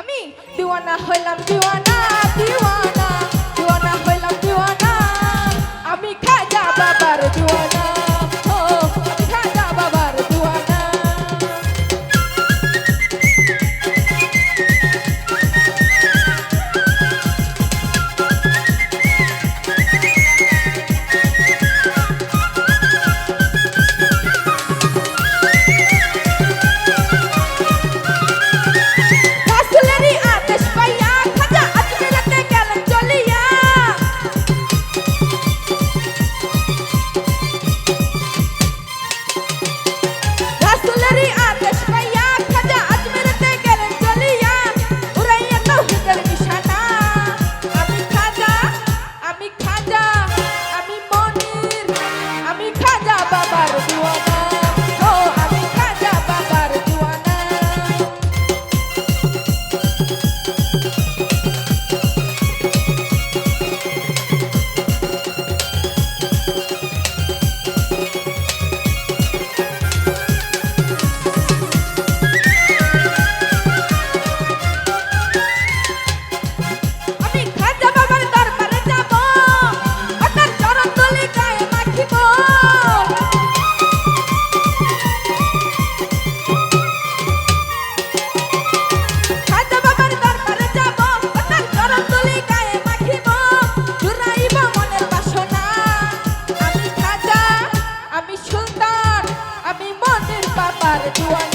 আমি দিওয়ানা হইলাম দিওয়ানা দিওয়ানা। Bye.